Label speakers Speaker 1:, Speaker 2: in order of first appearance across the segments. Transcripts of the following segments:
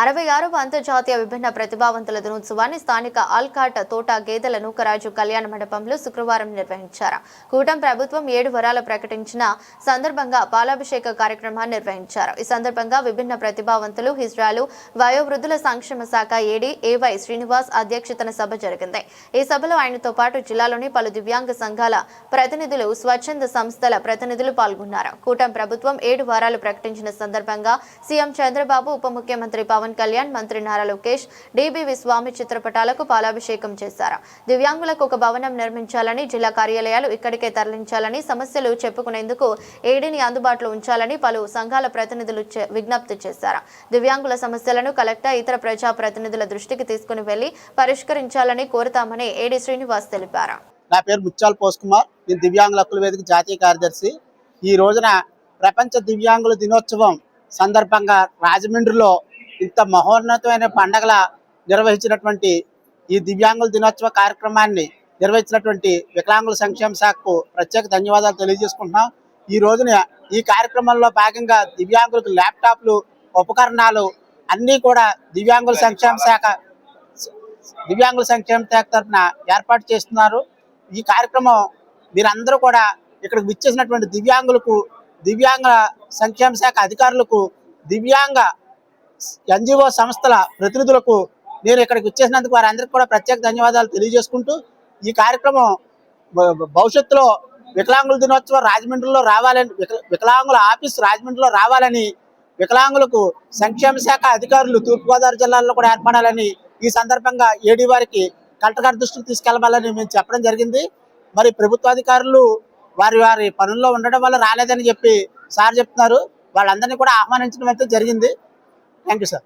Speaker 1: అరవై ఆరవ అంతర్జాతీయ విభిన్న ప్రతిభావంతుల దినోత్సవాన్ని స్థానిక ఆల్కాట్ తోట గేదెల నూకరాజు కళ్యాణ మండపంలో శుక్రవారం నిర్వహించారు. కూటం ప్రభుత్వం ఏడు వరాలు ప్రకటించిన సందర్భంగా పాలాభిషేక కార్యక్రమాన్ని నిర్వహించారు. ఈ సందర్భంగా విభిన్న ప్రతిభావంతులు హిజ్రాలు వయోవృద్ధుల సంక్షేమ శాఖ ఏడీ ఏవై శ్రీనివాస్ అధ్యక్షతన సభ జరిగింది. ఈ సభలో ఆయనతో పాటు జిల్లాలోని పలు దివ్యాంగ సంఘాల ప్రతినిధులు స్వచ్ఛంద సంస్థల ప్రతినిధులు పాల్గొన్నారు. కూటం ప్రభుత్వం ఏడు వారాలు ప్రకటించిన సందర్భంగా సీఎం చంద్రబాబు ఉప ముఖ్యమంత్రి పవన్ కళ్యాణ్ మంత్రి నారా లోకేష్ డిబివి స్వామి చిత్రపటాలకు పాలాభిషేకం చేశారు. దివ్యాంగులకు ఒక భవనం నిర్మించాలని జిల్లా కార్యాలయాలు ఇక్కడికే తరలించాలని సమస్యలు చెప్పుకునేందుకు ఏడీని అందుబాటులో ఉంచాలని పలు సంఘాల ప్రతినిధులు విజ్ఞప్తి చేశారు. దివ్యాంగుల సమస్యలను కలెక్టర్ ఇతర ప్రజా ప్రతినిధుల దృష్టికి తీసుకుని వెళ్ళి పరిష్కరించాలని కోరుతామని ఏడీ శ్రీనివాస్ తెలిపారు.
Speaker 2: నా పేరు ముత్యాల పోస్ కుమార్ నేను దివ్యాంగుల హక్కుల వేదిక జాతీయ కార్యదర్శి. ఈ రోజున ప్రపంచ దివ్యాంగుల దినోత్సవం సందర్భంగా రాజమండ్రిలో ఇంత మహోన్నతమైన పండగల నిర్వహించినటువంటి ఈ దివ్యాంగుల దినోత్సవ కార్యక్రమాన్ని నిర్వహించినటువంటి వికలాంగుల సంక్షేమ శాఖకు ప్రత్యేక ధన్యవాదాలు తెలియజేసుకుంటున్నాం. ఈ రోజున ఈ కార్యక్రమంలో భాగంగా దివ్యాంగులకు ల్యాప్టాప్లు ఉపకరణాలు అన్నీ కూడా దివ్యాంగుల సంక్షేమ శాఖ దివ్యాంగుల సంక్షేమ శాఖ తరఫున ఏర్పాటు చేస్తున్నారు. ఈ కార్యక్రమం మీరందరూ కూడా ఇక్కడికి విచ్చేసినటువంటి దివ్యాంగులకు దివ్యాంగ సంక్షేమ శాఖ అధికారులకు దివ్యాంగ ఎన్జిఓ సంస్థల ప్రతినిధులకు నేను ఇక్కడికి వచ్చేసినందుకు వారందరికీ కూడా ప్రత్యేక ధన్యవాదాలు తెలియజేసుకుంటూ ఈ కార్యక్రమం భవిష్యత్తులో వికలాంగుల దినోత్సవం రాజమండ్రిలో రావాలని వికలాంగుల ఆఫీస్ రాజమండ్రిలో రావాలని వికలాంగులకు సంక్షేమ శాఖ అధికారులు తూర్పుగోదావరి జిల్లాలో కూడా ఏర్పడాలని ఈ సందర్భంగా ఏడీ వారికి కలెక్టర్ గారి దృష్టికి తీసుకెళ్ళాలని మేము చెప్పడం జరిగింది. మరి ప్రభుత్వ అధికారులు వారి వారి పనుల్లో ఉండడం వల్ల రాలేదని చెప్పి సార్ చెప్తున్నారు. వాళ్ళందరినీ కూడా ఆహ్వానించడం అయితే జరిగింది. Thank you sir.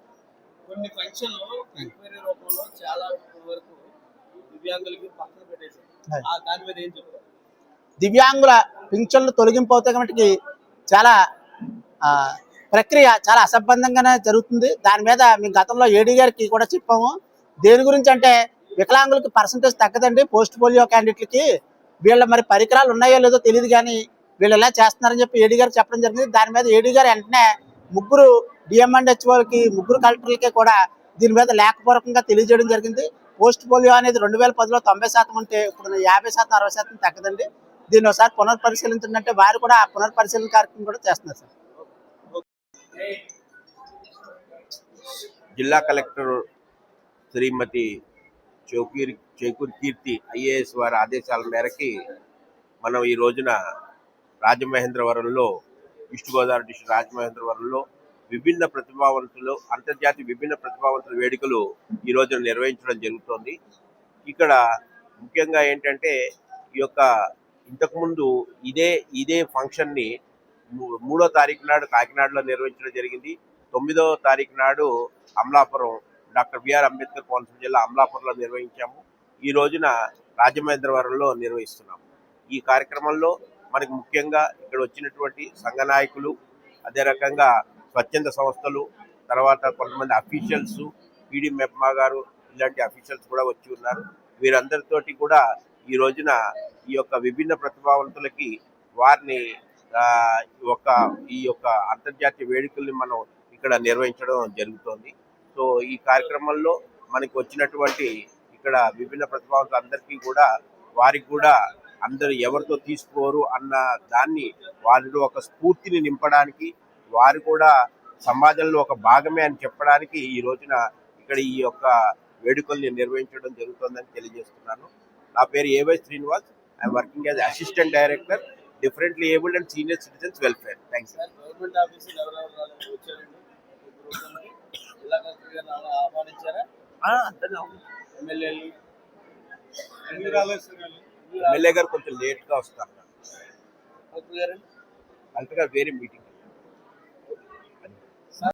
Speaker 3: కొన్ని ఫంక్షన్లు ఎంక్వైరీ రూపంలో చాలా వరకు దివ్యాంగులకి పక్కన పెట్టేశారు. దాని మీద ఏం చెప్తారు?
Speaker 2: దివ్యాంగుల పింఛన్లు తొలగింపు అవుతాయి కాబట్టి చాలా ప్రక్రియ చాలా అసంబంధంగానే జరుగుతుంది. దాని మీద మేము గతంలో ఏడీ గారికి కూడా చెప్పాము. దేని గురించి అంటే వికలాంగులకి పర్సంటేజ్ తగ్గదండి. పోస్ట్ పోలియో క్యాండిడేట్లకి వీళ్ళ మరి పరికరాలు ఉన్నాయో లేదో తెలియదు కానీ వీళ్ళు ఎలా చేస్తున్నారని చెప్పి ఏడీ గారికి చెప్పడం జరిగింది. దాని మీద ఏడీ గారు వెంటనే ముగ్గురు డిఎం అండ్ ముగ్గురు కలెక్టర్లకే కూడా దీని మీద లేఖపూర్వకంగా తెలియజేయడం జరిగింది. పోస్ట్ పోలియో అనేది రెండు వేల పదిలో తొంభై శాతం ఉంటే ఇప్పుడు యాభై శాతం అరవై శాతం తగ్గదండి. దీన్ని ఒకసారి పునర్పరిశీలించండి వారు కూడా ఆ పునర్పరిశీలన కార్యక్రమం కూడా చేస్తున్నారు సార్.
Speaker 4: జిల్లా కలెక్టర్ శ్రీమతి చౌకీర్ చేకూర్ కీర్తి ఐఏఎస్ వారి ఆదేశాల మేరకి మనం ఈ రోజున రాజమహేంద్రవరంలో ఈస్ట్ గోదావరి డిస్ట్రిక్ట్ రాజమహేంద్రవరంలో విభిన్న ప్రతిభావంతులు అంతర్జాతీయ విభిన్న ప్రతిభావంతుల వేడుకలు ఈ రోజున నిర్వహించడం జరుగుతోంది. ఇక్కడ ముఖ్యంగా ఏంటంటే ఈ యొక్క ఇంతకుముందు ఇదే ఇదే ఫంక్షన్ని మూడో తారీఖు నాడు కాకినాడలో నిర్వహించడం జరిగింది. తొమ్మిదో తారీఖు నాడు Amalapuram doctor B R Ambedkar Konaseema జిల్లా అమలాపురంలో నిర్వహించాము. ఈ రోజున రాజమహేంద్రవరంలో నిర్వహిస్తున్నాము. ఈ కార్యక్రమంలో మనకి ముఖ్యంగా ఇక్కడ వచ్చినటువంటి సంఘ నాయకులు అదే రకంగా స్వచ్ఛంద సంస్థలు తర్వాత కొంతమంది అఫీషియల్స్ పీడి మెప్మా గారు ఇలాంటి అఫీషియల్స్ కూడా వచ్చి ఉన్నారు. వీరందరితోటి కూడా ఈ రోజున ఈ యొక్క విభిన్న ప్రతిభావంతులకి వారిని ఒక ఈ యొక్క ఈ యొక్క అంతర్జాతీయ వేడుకల్ని మనం ఇక్కడ నిర్వహించడం జరుగుతోంది. సో ఈ కార్యక్రమంలో మనకి వచ్చినటువంటి ఇక్కడ విభిన్న ప్రతిభావంతులు అందరికీ కూడా వారికి కూడా అందరూ ఎవరితో తీసుకోరు అన్న దాన్ని వారిలో ఒక స్ఫూర్తిని నింపడానికి వారు కూడా సమాజంలో ఒక భాగమే అని చెప్పడానికి ఈ రోజున ఇక్కడ ఈ యొక్క వేడుకల్ని నిర్వహించడం జరుగుతుందని తెలియజేస్తున్నాను. నా పేరు A Y Srinivas. I am working as assistant director differently abled and senior citizens welfare. Thanks MLA గారు కొంచెం లేట్గా వస్తారు.
Speaker 3: కలెక్టర్ గారు.
Speaker 4: కలెక్టర్ గారు వేరే మీటింగ్.